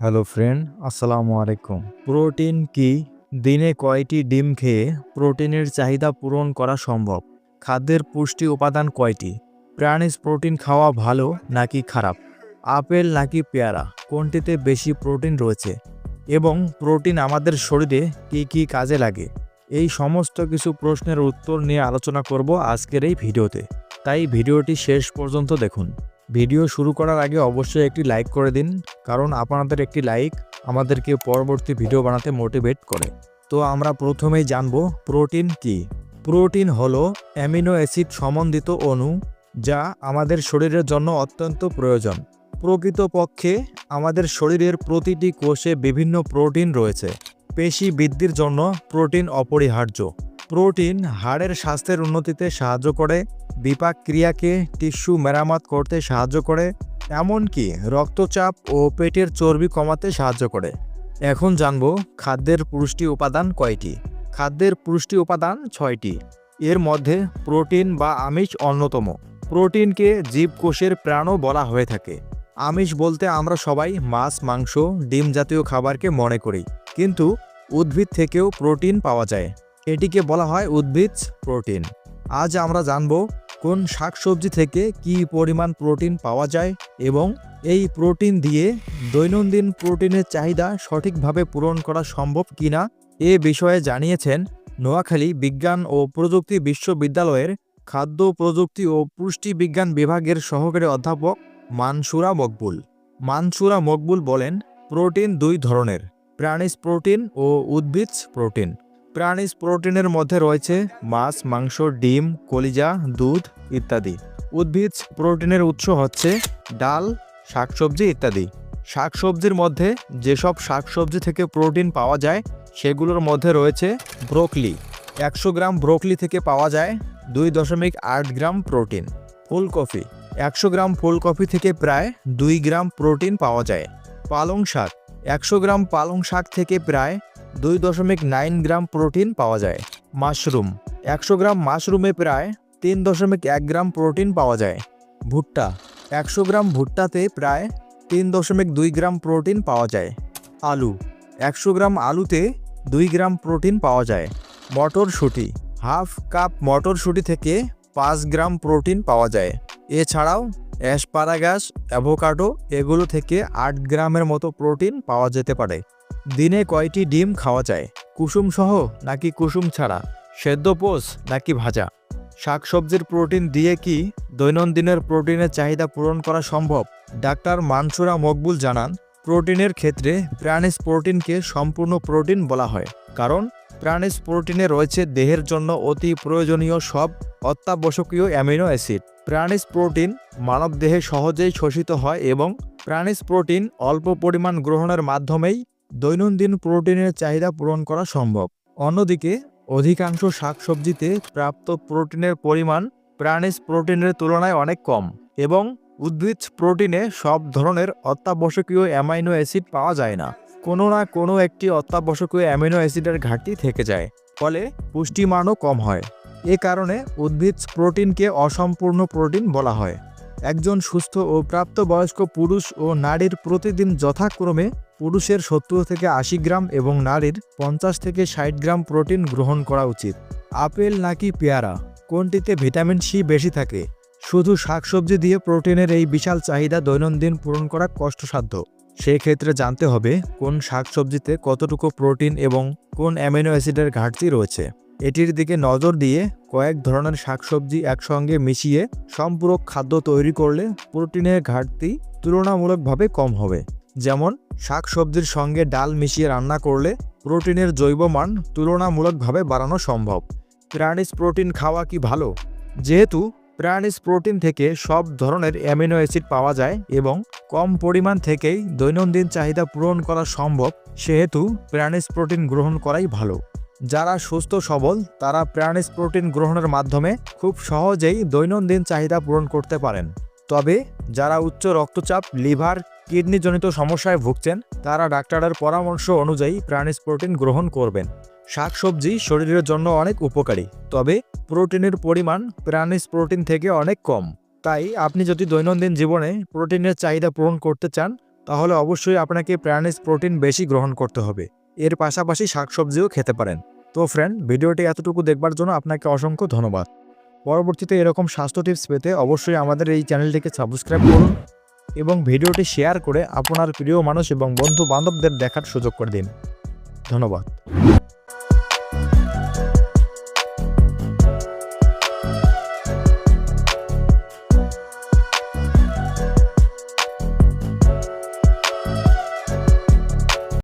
Hello friend, আসসালামু আলাইকুম। Protein কি? দিনে কয়টি ডিম খেয়ে প্রোটিনের চাহিদা পূরণ করা সম্ভব? খাদ্যের পুষ্টি উপাদান কয়টি? প্রাণীজ প্রোটিন খাওয়া ভালো নাকি খারাপ? আপেল নাকি পেয়ারা? কোনটিতে বেশি প্রোটিন রয়েছে? এবং প্রোটিন আমাদের শরীরে কী কী কাজে লাগে? এই সমস্ত কিছু প্রশ্নের উত্তর নিয়ে আলোচনা করব আজকের এই ভিডিওতে। তাই ভিডিওটি শেষ পর্যন্ত দেখুন। ভিডিও শুরু করার আগে অবশ্যই একটি লাইক করে দিন, কারণ আপনাদের একটি লাইক আমাদেরকে পরবর্তী ভিডিও বানাতে মোটিভেট করে। তো আমরা প্রথমেই জানব, প্রোটিন কি? প্রোটিন হলো অ্যামিনো অ্যাসিড সমন্বিত অণু যা আমাদের শরীরের জন্য অত্যন্ত প্রয়োজন। প্রকৃতপক্ষে আমাদের শরীরের প্রতিটি কোষে বিভিন্ন প্রোটিন রয়েছে। পেশি বৃদ্ধির জন্য প্রোটিন অপরিহার্য। প্রোটিন হাড়ের স্বাস্থ্যের উন্নতিতে সাহায্য করে বিপাক ক্রিয়াকে টিস্যু মেরামত করতে সাহায্য করে, এমনকি রক্তচাপ ও পেটের চর্বি কমাতে সাহায্য করে। এখন জানব খাদ্যের পুষ্টি উপাদান কয়টি? খাদ্যের পুষ্টি উপাদান ছয়টি। এর মধ্যে প্রোটিন বা আমিষ অন্যতম। প্রোটিনকে জীবকোষের প্রাণও বলা হয়ে থাকে। আমিষ বলতে আমরা সবাই মাছ, মাংস, ডিম জাতীয় খাবারকে মনে করি। কিন্তু উদ্ভিদ থেকেও প্রোটিন পাওয়া যায়। এটিকে বলা হয় উদ্ভিদ প্রোটিন। আজ আমরা জানব কোন শাকসবজি থেকে কি পরিমাণ প্রোটিন পাওয়া যায় এবং এই প্রোটিন দিয়ে দৈনন্দিন প্রোটিনের চাহিদা সঠিকভাবে পূরণ করা সম্ভব কিনা এ বিষয়ে জানিয়েছেন নোয়াখালী বিজ্ঞান ও প্রযুক্তি বিশ্ববিদ্যালয়ের খাদ্য প্রযুক্তি ও পুষ্টি বিজ্ঞান বিভাগের সহকারী অধ্যাপক মানসুরা মকবুল। মানসুরা মকবুল বলেন, প্রোটিন দুই ধরনের, প্রাণীজ প্রোটিন ও উদ্ভিজ প্রোটিন। প্রাণীজ প্রোটিনের মধ্যে রয়েছে মাছ, মাংস, ডিম, কলিজা, দুধ ইত্যাদি। উদ্ভিদ প্রোটিনের উৎস হচ্ছে ডাল, শাকসবজি ইত্যাদি। শাকসবজির মধ্যে যেসব শাকসবজি থেকে প্রোটিন পাওয়া যায়, সেগুলোর মধ্যে রয়েছে ব্রোকলি। একশো গ্রাম ব্রোকলি থেকে পাওয়া যায় দুই দশমিক আট গ্রাম প্রোটিন, ফুলকপি। একশো গ্রাম ফুলকপি থেকে প্রায় দুই গ্রাম প্রোটিন পাওয়া যায়। পালং শাক। একশো গ্রাম পালং শাক থেকে প্রায় দুই দশমিক নাইন গ্রাম প্রোটিন পাওয়া যায়। মাশরুম, একশো গ্রাম মাশরুমে প্রায় তিন দশমিক এক গ্রাম প্রোটিন পাওয়া যায়। ভুট্টা, একশো গ্রাম ভুট্টাতে প্রায় তিন দশমিক দুই গ্রাম প্রোটিন পাওয়া যায়। আলু, একশো গ্রাম আলুতে দুই গ্রাম প্রোটিন পাওয়া যায়। মটরশুঁটি, হাফ কাপ মটরশুঁটি থেকে পাঁচ গ্রাম প্রোটিন পাওয়া যায়। এছাড়াও অ্যাসপারাগাস, অ্যাভোকাডো এগুলো থেকে আট গ্রামের মতো প্রোটিন পাওয়া যেতে পারে। দিনে কয়টি ডিম খাওয়া যায়? কুসুম সহ নাকি কুসুম ছাড়া? সেদ্ধ পোষ নাকি ভাজা? শাকসবজির প্রোটিন দিয়ে কি দৈনন্দিনের প্রোটিনের চাহিদা পূরণ করা সম্ভব? ডাক্তার মানসুরা মকবুল জানান, প্রোটিনের ক্ষেত্রে প্রাণীজ প্রোটিনকে সম্পূর্ণ প্রোটিন বলা হয়, কারণ প্রাণীজ প্রোটিনে রয়েছে দেহের জন্য অতি প্রয়োজনীয় সব অত্যাবশ্যকীয় অ্যামিনো অ্যাসিড। প্রাণীজ প্রোটিন মানবদেহে সহজেই শোষিত হয় এবং প্রাণীজ প্রোটিন অল্প পরিমাণ গ্রহণের মাধ্যমেই দৈনন্দিন প্রোটিনের চাহিদা পূরণ করা সম্ভব। অন্যদিকে, অধিকাংশ শাকসবজিতে প্রাপ্ত প্রোটিনের পরিমাণ প্রাণীজ প্রোটিনের তুলনায় অনেক কম এবং উদ্ভিদ প্রোটিনে সব ধরনের অত্যাবশ্যকীয় অ্যামাইনো অ্যাসিড পাওয়া যায় না। কোনো না কোনো একটি অত্যাবশ্যকীয় অ্যামিনো অ্যাসিডের ঘাটতি থেকে যায়, ফলে পুষ্টিমানও কম হয়। এ কারণে উদ্ভিদ প্রোটিনকে অসম্পূর্ণ প্রোটিন বলা হয়। একজন সুস্থ ও প্রাপ্তবয়স্ক পুরুষ ও নারীর প্রতিদিন যথাক্রমে পুরুষের সত্তর থেকে আশি গ্রাম এবং নারীর পঞ্চাশ থেকে ষাট গ্রাম প্রোটিন গ্রহণ করা উচিত। আপেল নাকি পেয়ারা? কোনটিতে ভিটামিন সি বেশি থাকে? শুধু শাকসবজি দিয়ে প্রোটিনের এই বিশাল চাহিদা দৈনন্দিন পূরণ করা কষ্টসাধ্য। সেই ক্ষেত্রে জানতে হবে কোন শাকসবজিতে কতটুকু প্রোটিন এবং কোন অ্যামিনো অ্যাসিডের ঘাটতি রয়েছে। এটির দিকে নজর দিয়ে কয়েক ধরনের শাকসবজি একসঙ্গে মিশিয়ে সম্পূরক খাদ্য তৈরি করলে প্রোটিনের ঘাটতি তুলনামূলকভাবে কম হবে। যেমন, শাকসবজির সঙ্গে ডাল মিশিয়ে রান্না করলে প্রোটিনের জৈব মান তুলনামূলকভাবে বাড়ানো সম্ভব। প্রাণীজ প্রোটিন খাওয়া কি ভালো? যেহেতু প্রাণীজ প্রোটিন থেকে সব ধরনের অ্যামিনো অ্যাসিড পাওয়া যায় এবং কম পরিমাণ থেকেই দৈনন্দিন চাহিদা পূরণ করা সম্ভব, সেহেতু প্রাণীজ প্রোটিন গ্রহণ করাই ভালো। যারা সুস্থ সবল, তারা প্রাণীজ প্রোটিন গ্রহণের মাধ্যমে খুব সহজেই দৈনন্দিন চাহিদা পূরণ করতে পারেন। তবে যারা উচ্চ রক্তচাপ, লিভার কিডনিজনিত সমস্যায় ভুগছেন, তারা ডাক্তারের পরামর্শ অনুযায়ী প্রাণীজ প্রোটিন গ্রহণ করবেন। শাকসবজি শরীরের জন্য অনেক উপকারী, তবে প্রোটিনের পরিমাণ প্রাণীজ প্রোটিন থেকে অনেক কম। তাই আপনি যদি দৈনন্দিন জীবনে প্রোটিনের চাহিদা পূরণ করতে চান, তাহলে অবশ্যই আপনাকে প্রাণীজ প্রোটিন বেশি গ্রহণ করতে হবে। এর পাশাপাশি শাকসবজিও খেতে পারেন। তো ফ্রেন্ড ভিডিওটি এতটুকু দেখবার জন্য আপনাকে অসংখ্য ধন্যবাদ। পরবর্তীতে এরকম স্বাস্থ্য টিপস পেতে অবশ্যই আমাদের এই চ্যানেলটিকে সাবস্ক্রাইব করুন এবং ভিডিওটি শেয়ার করে আপনার প্রিয় মানুষ এবং বন্ধু বান্ধবদের দেখার সুযোগ করে দিন। ধন্যবাদ।